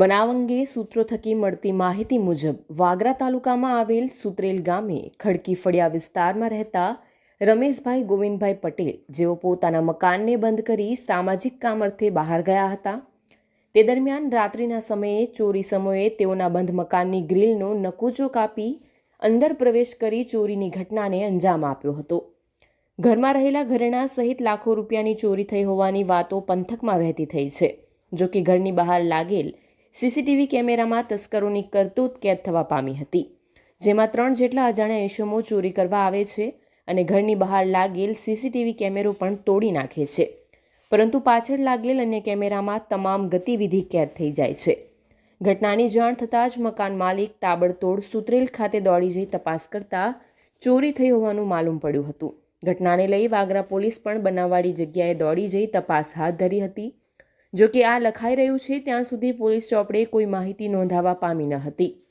બનાવ અંગે સૂત્રો થકી મળતી માહિતી મુજબ, વાગરા તાલુકામાં આવેલ સુત્રેલ ગામે ખડકી ફળિયા વિસ્તારમાં રહેતા રમેશભાઈ ગોવિંદભાઈ પટેલ, જેઓ પોતાના મકાનને બંધ કરી સામાજિક કામ અર્થે બહાર ગયા હતા. તે દરમિયાન રાત્રિના સમયે ચોરી સમયે તેઓના બંધ મકાનની ગ્રીલનો નકુચો કાપી અંદર પ્રવેશ કરી ચોરીની ઘટનાને અંજામ આપ્યો હતો. ઘરમાં રહેલા ઘરેણાં સહિત લાખો રૂપિયાની ચોરી થઈ હોવાની વાતો પંથકમાં વહેતી થઈ છે. જો કે ઘરની બહાર લાગેલ સીસીટીવી કેમેરામાં તસ્કરોની કરતૂત કેદ થવા પામી હતી. જેમાં ત્રણ જેટલા અજાણ્યા ઇસમો ચોરી કરવા આવે છે અને ઘરની બહાર લાગેલ સીસીટીવી કેમેરો પણ તોડી નાખે છે. પરંતુ પાછળ લાગેલ અન્ય કેમેરામાં તમામ ગતિવિધિ કેદ થઈ જાય છે. ઘટનાની જાણ થતાં જ મકાન માલિક તાબડતોડ સુત્રેલ ખાતે દોડી જઈ તપાસ કરતાં ચોરી થઈ હોવાનું માલુમ પડ્યું હતું. ઘટનાને લઈ વાગરા પોલીસ પણ બનાવવાળી જગ્યાએ દોડી જઈ તપાસ હાથ ધરી હતી. જો કે આ લખાઈ રહ્યું છે, ત્યાં સુધી પોલીસ ચોપડે કોઈ માહિતી નોંધાવા પામી ન હતી.